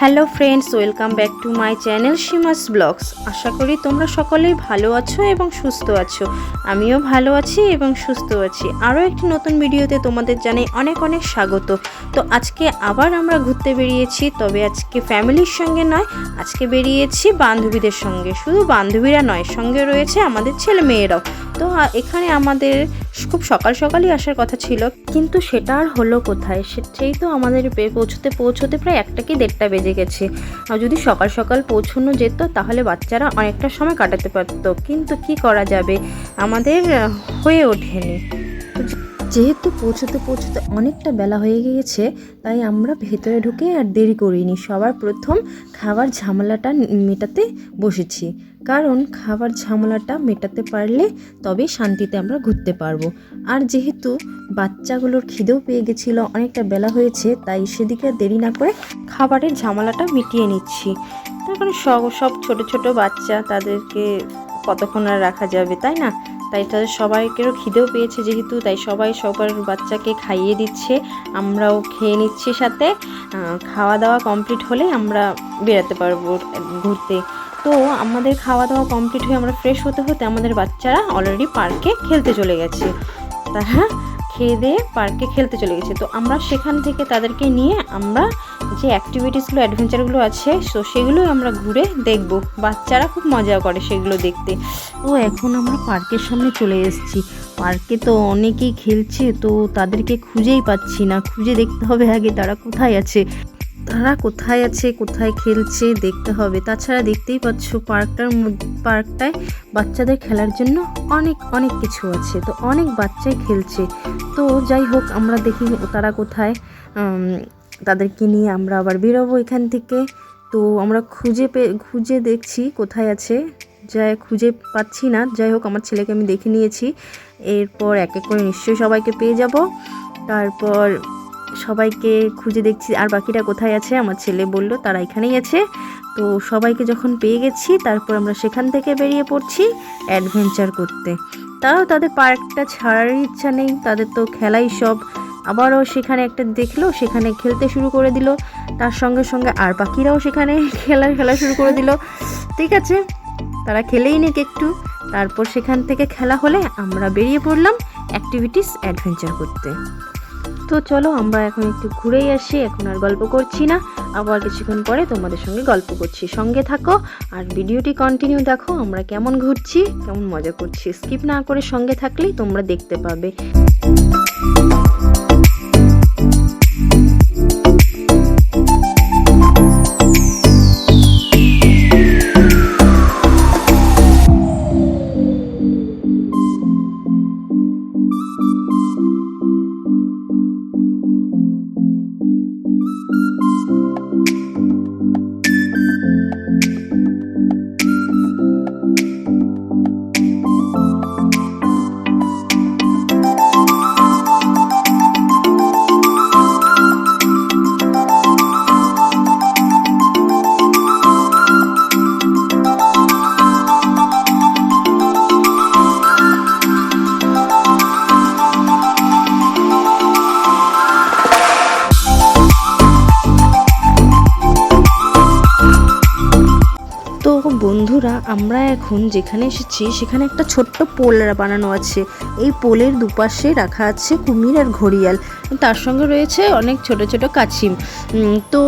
Hello friends, welcome back to my channel Seema's blogs. আশা করি তোমরা সকলেই ভালো আছো এবং সুস্থ আছো। আমিও ভালো আছি এবং সুস্থ আছি। আরও একটি নতুন ভিডিওতে তোমাদের জানাই অনেক অনেক স্বাগত। তো আজকে আবার আমরা ঘুরতে বেরিয়েছি, তবে আজকে ফ্যামিলির সঙ্গে নয়, আজকে বেরিয়েছি বান্ধবীদের সঙ্গে। শুধু বান্ধবীরা নয়, সঙ্গে রয়েছে আমাদের ছেলে মেয়েরাও তো এখানে আমাদের খুব সকাল সকালই আসার কথা ছিল, কিন্তু সেটা আর হলো কোথায়? সেই তো আমাদের পৌঁছতে পৌঁছতে প্রায় একটা কি দেড়টা বেজে গেছে। আর যদি সকাল সকাল পৌঁছানো যেত, তাহলে বাচ্চারা অনেকটা সময় কাটাতে পারতো। কিন্তু কি করা যাবে? আমাদের হয়ে ওঠেনি। যেহেতু পৌঁছতে পৌঁছতে অনেকটা বেলা হয়ে গিয়েছে, তাই আমরা ভেতরে ঢুকে আর দেরি করিনি। সবার প্রথম খাবার ঝামেলাটা মেটাতে বসেছি। কারণ খাবার ঝামেলাটা মেটাতে পারলে তবে শান্তিতে আমরা ঘুরতে পারব। আর যেহেতু বাচ্চাগুলোর খিদেও পেয়ে গেছিল, অনেকটা বেলা হয়েছে, তাই সেদিকে দেরি না করে খাবারের ঝামেলাটা মিটিয়ে নিচ্ছি। তার কারণ সব সব ছোট ছোট বাচ্চা তাদেরকে কতক্ষণ আর রাখা যাবে, তাই না? তাই তাদের সবাইকেরও খিদেও পেয়েছে যেহেতু, তাই সবাই সবার বাচ্চাকে খাইয়ে দিচ্ছে, আমরাও খেয়ে নিচ্ছি সাথে। খাওয়া দাওয়া কমপ্লিট হলে আমরা বেরাতে পারব ঘুরতে। তো আমাদের খাওয়া দাওয়া কমপ্লিট হয়ে আমরা ফ্রেশ হতে হতে আমাদের বাচ্চারা অলরেডি পার্কে খেলতে চলে গেছে। তারা খেয়ে দিয়ে পার্কে খেলতে চলে গেছে। তো আমরা সেখান থেকে তাদেরকে নিয়ে আমরা যে অ্যাক্টিভিটিসগুলো অ্যাডভেঞ্চারগুলো আছে, তো সেগুলোই আমরা ঘুরে দেখব। বাচ্চারা খুব মজা করে সেগুলো দেখতে। ও, এখন আমরা পার্কের সামনে চলে এসেছি। পার্কে তো অনেকেই খেলছে, তো তাদেরকে খুঁজেই পাচ্ছি না। খুঁজে দেখতে হবে আগে তারা কোথায় আছে। তারা কোথায় আছে, কোথায় খেলছে দেখতে হবে। তাছাড়া দেখতেই পাচ্ছ পার্কটার পার্কটায় বাচ্চাদের খেলার জন্য অনেক অনেক কিছু আছে। তো অনেক বাচ্চাই খেলছে। তো যাই হোক, আমরা দেখি তারা কোথায়। তাদেরকে নিয়ে আমরা আবার বেরোবো এখান থেকে। তো আমরা খুঁজে পে, খুঁজে দেখছি কোথায় আছে। যাই, খুঁজে পাচ্ছি না। যাই হোক, আমার ছেলেকে আমি দেখে নিয়েছি। এরপর এক এক করে নিশ্চয়ই সবাইকে পেয়ে যাব। তারপর সবাইকে খুঁজে দেখছি আর বাকিরা কোথায় আছে, আমার ছেলে বলল তারা এখানেই আছে। তো সবাইকে যখন পেয়ে গেছি, তারপর আমরা সেখান থেকে বেরিয়ে পড়ছি অ্যাডভেঞ্চার করতে। তাও তাদের পার্কটা ছাড়ার ইচ্ছা নেই, তাদের তো খেলাই সব। আবারও সেখানে একটা দেখল, সেখানে খেলতে শুরু করে দিল। তার সঙ্গে সঙ্গে আর পাখিরাও সেখানে খেলা খেলা শুরু করে দিল। ঠিক আছে, তারা খেলেই নিক একটু। তারপর সেখান থেকে খেলা হলে আমরা বেরিয়ে পড়লাম অ্যাক্টিভিটিস অ্যাডভেঞ্চার করতে। তো চলো, আমরা এখন একটু ঘুরেই আসি, এখন আর গল্প করছি না। আবার কিছুক্ষণ পরে তোমাদের সঙ্গে গল্প করছি। সঙ্গে থাকো আর ভিডিওটি কন্টিনিউ দেখো, আমরা কেমন ঘুরছি, কেমন মজা করছি। স্কিপ না করে সঙ্গে থাকলেই তোমরা দেখতে পাবে। আমরা এখন যেখানে এসেছি, সেখানে একটা ছোট্ট পোল বানানো আছে। এই পোলের দুপাশে রাখা আছে কুমির আর ঘড়িয়াল। তার সঙ্গে রয়েছে অনেক ছোট ছোট কাছিম। তো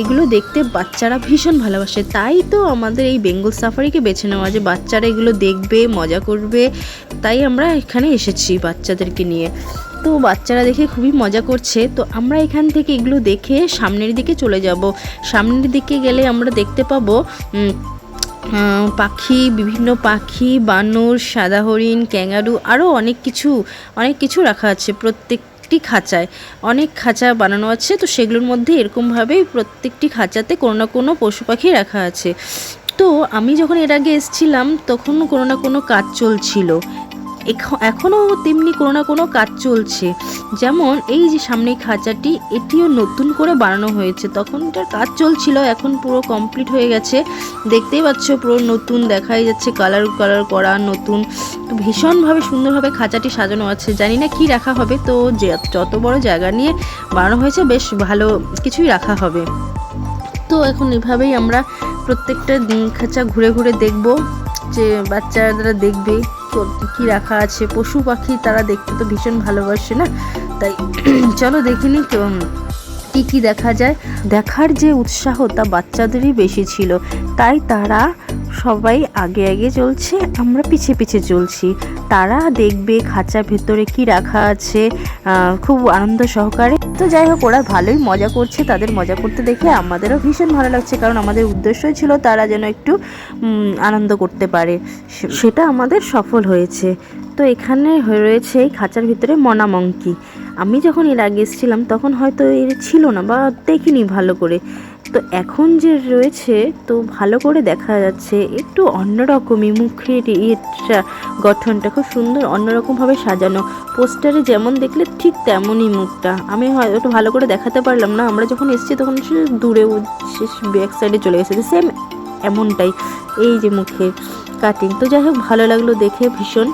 এগুলো দেখতে বাচ্চারা ভীষণ ভালোবাসে। তাই তো আমাদের এই বেঙ্গল সাফারিকে বেছে নেওয়া যে বাচ্চারা এগুলো দেখবে, মজা করবে, তাই আমরা এখানে এসেছি বাচ্চাদেরকে নিয়ে। তো, বাচ্চারা দেখে খুবই মজা করছে। তো, আমরা এখান থেকে এগুলো দেখে সামনের দিকে চলে যাব। সামনের দিকে গেলে আমরা দেখতে পাবো পাখি, বিভিন্ন পাখি, বানর, সাদা হরিণ, ক্যাঙ্গারু আরও অনেক কিছু অনেক কিছু রাখা আছে প্রত্যেক প্রত্যেকটি খাঁচায়। অনেক খাঁচা বানানো আছে, তো সেগুলোর মধ্যে এরকমভাবেই প্রত্যেকটি খাঁচাতে কোনো না কোনো পশু পাখি রাখা আছে। তো আমি যখন এর আগে এসছিলাম, তখন কোনো না কোনো কাজ চলছিল। এখনও তেমনি কোনো না কোনো কাজ চলছে। যেমন এই যে সামনে খাঁচাটি, এটিও নতুন করে বানানো হয়েছে। তখন এটার কাজ চলছিল, এখন পুরো কমপ্লিট হয়ে গেছে। দেখতেই পাচ্ছ, পুরো নতুন দেখাই যাচ্ছে কালার কালার করা, নতুন। ভীষণভাবে সুন্দরভাবে খাঁচাটি সাজানো আছে। জানি না কি রাখা হবে, তো যত বড় জায়গা নিয়ে বানানো হয়েছে, বেশ ভালো কিছুই রাখা হবে। তো এখন এভাবেই আমরা প্রত্যেকটা খাঁচা ঘুরে ঘুরে দেখব, যে বাচ্চারা দেখবে। কো- রাখা আছে? পশু পাখি তারা দেখতে তো ভীষণ ভালোবাসে না? তাই চলো দেখে নি কেমন, কি কি দেখা যায়। দেখার যে উৎসাহ তা বাচ্চাদেরই বেশি ছিল, তাই তারা সবাই আগে আগে চলছে আমরা পিছে পিছে চলছি তারা দেখবে খাঁচা ভেতরে কি রাখা আছে খুব আনন্দ সহকারে। তো যাই হোক, ওরা ভালোই মজা করছে, তাদের মজা করতে দেখে আমাদেরও ভীষণ ভালো লাগছে, কারণ আমাদের উদ্দেশ্যই ছিল তারা যেন একটু আনন্দ করতে পারে। সেটা আমাদের সফল হয়েছে। তো এখানে রয়েছে এই খাঁচার ভিতরে মনামঙ্কি। আমি যখন এর আগে এসেছিলাম, তখন হয়তো এর ছিল না বা দেখিনি ভালো করে। তো এখন যে রয়েছে, তো ভালো করে দেখা যাচ্ছে, একটু অন্যরকমই মুখের ইয়েটা গঠনটা খুব সুন্দর অন্যরকমভাবে সাজানো। পোস্টারে যেমন দেখলে ঠিক তেমনই মুখটা। আমি হয়তো একটু ভালো করে দেখাতে পারলাম না। আমরা যখন এসেছি, তখন সে দূরে ব্যাক সাইডে চলে গেছে। সেম এমনটাই, এই যে মুখের কাটিং তো যাই হোক, ভালো লাগল দেখে ভীষণ।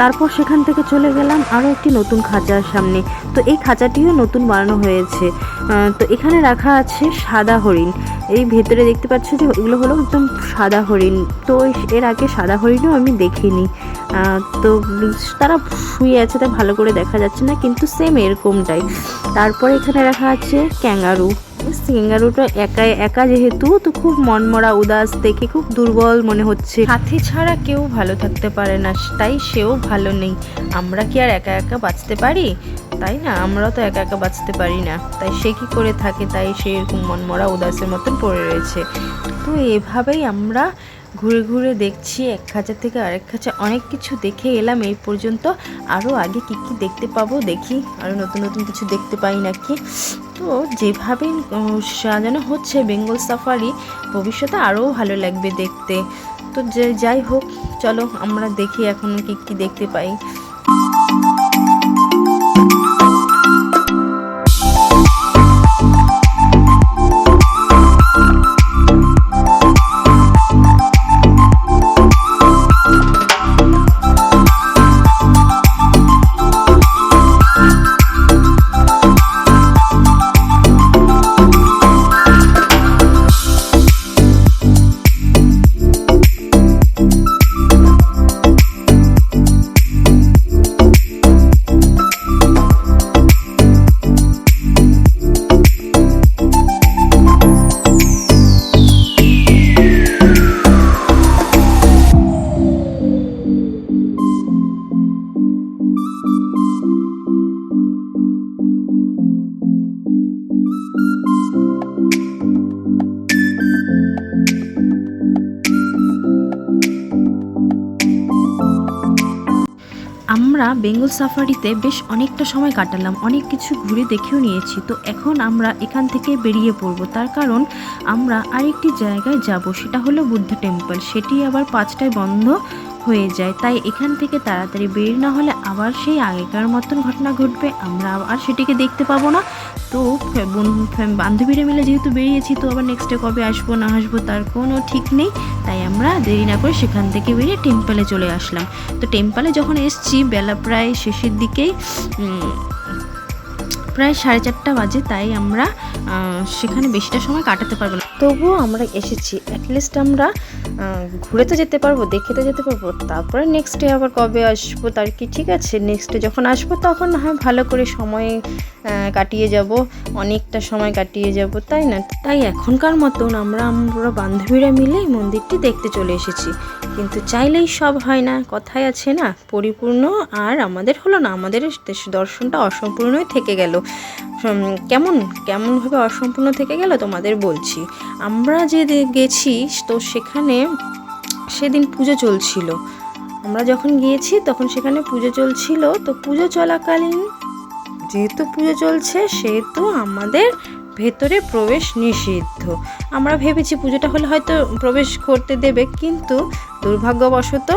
তারপর সেখান থেকে চলে গেলাম আরও একটি নতুন খাঁচার সামনে। তো এই খাঁচাটিও নতুন বানানো হয়েছে। তো এখানে রাখা আছে সাদা হরিণ। এই ভেতরে দেখতে পাচ্ছ যে এগুলো হলো একদম সাদা হরিণ। তো এর আগে সাদা হরিণও আমি দেখিনি। তো তারা শুয়ে আছে, তাই ভালো করে দেখা যাচ্ছে না, কিন্তু সেম এরকমটাই। তারপরে এখানে রাখা আছে ক্যাঙ্গারু। ক্যাঙ্গারুটা একা একা যেহেতু, তো খুব মনমরা উদাস দেখে খুব দুর্বল মনে হচ্ছে। সাথী ছাড়া কেউ ভালো থাকতে পারে না, তাই সেও ভালো নেই। আমরা কি আর একা একা বাঁচতে পারি? তাই না? আমরা তো একা একা বাঁচতে পারি না। তাই সে কি করে থাকে? তাই সে এরকম মনমরা উদাসের মতন পড়ে রয়েছে। তো এভাবেই আমরা ঘুরে ঘুরে দেখছি, এক খাঁচা থেকে আরেক খাঁচা। অনেক কিছু দেখে এলাম, এই পর্যন্ত। আরও আগে কি কি দেখতে পাবো দেখি। আরও নতুন নতুন কিছু দেখতে পাই নাকি? তো যেভাবে সাজানো হচ্ছে বেঙ্গল সাফারি, ভবিষ্যতে আরও ভালো লাগবে দেখতে। তো যে, যাই হোক, চলো আমরা দেখি এখন কী কী দেখতে পাই। আমরা বেঙ্গল সাফারিতে বেশ অনেকটা সময় কাটালাম, অনেক কিছু ঘুরে দেখেও নিয়েছি। তো এখন আমরা এখান থেকে বেরিয়ে পড়ব। তার কারণ আমরা আরেকটি জায়গায় যাব, সেটা হলো বুদ্ধ টেম্পল। সেটি আবার পাঁচটায় বন্ধ। হয়ে যায়। তাই এখান থেকে তাড়াতাড়ি বের না হলে আবার সেই আগেকার মতন ঘটনা ঘটবে। আমরা আর সেটিকে দেখতে পাবো না। তো বান্ধবীরা মিলে যেহেতু বেরিয়েছি, তো আবার নেক্সটে কবে আসব, না আসব, তার কোনো ঠিক নেই। তাই আমরা দেরি না করে সেখান থেকে বেরিয়ে টেম্পলে চলে আসলাম। তো টেম্পলে যখন এসছি, বেলা প্রায় শেষের দিকেই প্রায় সাড়ে চারটা বাজে, তাই আমরা সেখানে বেশিটা সময় কাটাতে পারব না। তবুও আমরা এসেছি। অ্যাটলিস্ট আমরা ঘুরে তো যেতে পারব দেখে তো যেতে পারব। তারপরে নেক্সট ডে আবার কবে আসব, তার কি ঠিক আছে? নেক্সট ডে যখন আসব, তখন হ্যাঁ ভালো করে সময় কাটিয়ে যাব। অনেকটা সময় কাটিয়ে যাব, তাই না? তাই এখনকার মতন আমরা আমরা বান্ধবীরা মিলে মন্দিরটি দেখতে চলে এসেছি। কিন্তু চাইলেই সব হয় না কথায় আছে না, পরিপূর্ণ আর আমাদের হলো না। আমাদের দর্শনটা অসম্পূর্ণই থেকে গেল। কেমন, কেমনভাবে অসম্পূর্ণ থেকে গেল তোমাদের বলছি। আমরা যে গেছি, তো সেখানে সেদিন পুজো চলছিল। আমরা যখন গিয়েছি, তখন সেখানে পুজো চলছিল। তো পুজো চলাকালীন যেহেতু পুজো চলছে, সেহেতু আমাদের ভেতরে প্রবেশ নিষিদ্ধ। আমরা ভেবেছি পুজোটা হলে হয়তো প্রবেশ করতে দেবে, কিন্তু দুর্ভাগ্যবশত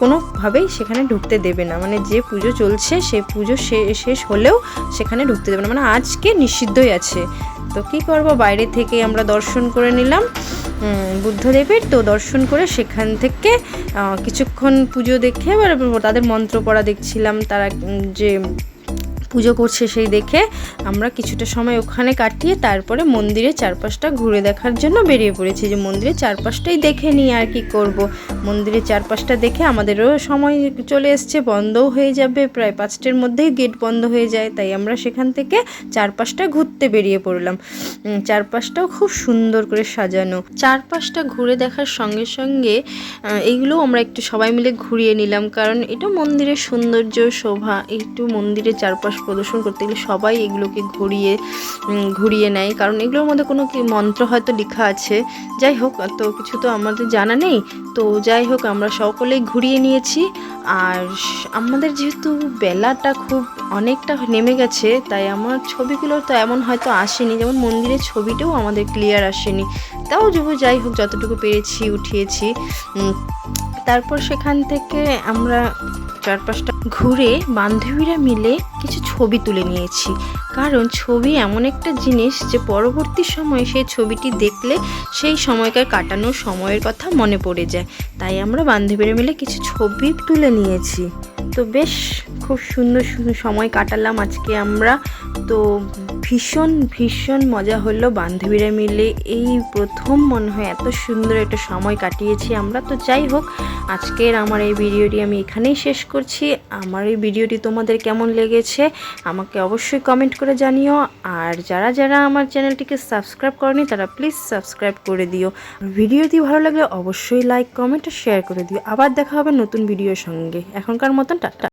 কোনোভাবেই সেখানে ঢুকতে দেবে না। মানে যে পুজো চলছে সেই পুজো শেষ হলেও সেখানে ঢুকতে দেবে না। মানে আজকে নিষিদ্ধই আছে। তো কী করব? বাইরে থেকে আমরা দর্শন করে নিলাম। বুদ্ধদেবের। তো দর্শন করে সেখান থেকে কিছুক্ষণ পুজো দেখে, এবার তাদের মন্ত্র পড়া দেখছিলাম। তারা যে পুজো করছে সেই দেখে আমরা কিছুটা সময় ওখানে কাটিয়ে তারপরে মন্দিরের চারপাশটা ঘুরে দেখার জন্য বেরিয়ে পড়েছি। যে মন্দিরের চারপাশটাই দেখে নিই আর কি করব। মন্দিরের চারপাশটা দেখে আমাদেরও সময় চলে এসছে বন্ধও হয়ে যাবে। প্রায় পাঁচটার মধ্যেই গেট বন্ধ হয়ে যায় তাই আমরা সেখান থেকে চারপাশটা ঘুরতে বেরিয়ে পড়লাম। চারপাশটাও খুব সুন্দর করে সাজানো। চারপাশটা ঘুরে দেখার সঙ্গে সঙ্গে আহ, এইগুলোও আমরা একটু সবাই মিলে ঘুরিয়ে নিলাম কারণ এটা মন্দিরের সৌন্দর্য শোভা একটু মন্দিরের চারপাশ প্রদর্শন করতে গেলে সবাই এগুলোকে ঘুরিয়ে ঘুরিয়ে নেয়। কারণ এগুলোর মধ্যে কোনো কি মন্ত্র হয়তো লেখা আছে। যাই হোক, তো কিছু তো আমাদের জানা নেই। তো যাই হোক, আমরা সকলেই ঘুরিয়ে নিয়েছি। আর আমাদের যেহেতু বেলাটা খুব অনেকটা নেমে গেছে, তাই আমার ছবিগুলো তো এমন হয়তো আসেনি। যেমন মন্দিরের ছবিটাও আমাদের ক্লিয়ার আসেনি। তাও যবু, যাই হোক, যতটুকু পেরেছি, উঠিয়েছি। তারপর সেখান থেকে আমরা চারপাশটা ঘুরে বান্ধবীরা মিলে কিছু ছবি তুলে নিয়েছি। কারণ ছবি এমন একটা জিনিস যে পরবর্তী সময়ে সেই ছবিটি দেখলে সেই সময়কার কাটানোর সময়ের কথা মনে পড়ে যায়। তাই আমরা বান্ধবীরা মিলে কিছু ছবি তুলে নিয়েছি। তো বেশ, খুব সুন্দর সুন্দর সময় কাটালাম আজকে আমরা। তো ভীষণ ভীষণ মজা হলো বান্ধবীরা মিলে। এই প্রথম মনে হয় এত সুন্দর একটা সময় কাটিয়েছি আমরা। তো যাই হোক, আজকের আমার এই ভিডিওটি আমি এখানেই শেষ করছি। আমার এই ভিডিওটি তোমাদের কেমন লেগেছে আমাকে অবশ্যই কমেন্ট করে জানিও। আর যারা যারা আমার চ্যানেলটিকে সাবস্ক্রাইব করেনি, তারা প্লিজ সাবস্ক্রাইব করে দিও। ভিডিওটি ভালো লাগলে অবশ্যই লাইক কমেন্ট আর শেয়ার করে দিও। আবার দেখা হবে নতুন ভিডিওর সঙ্গে। এখনকার মতন, টাটা।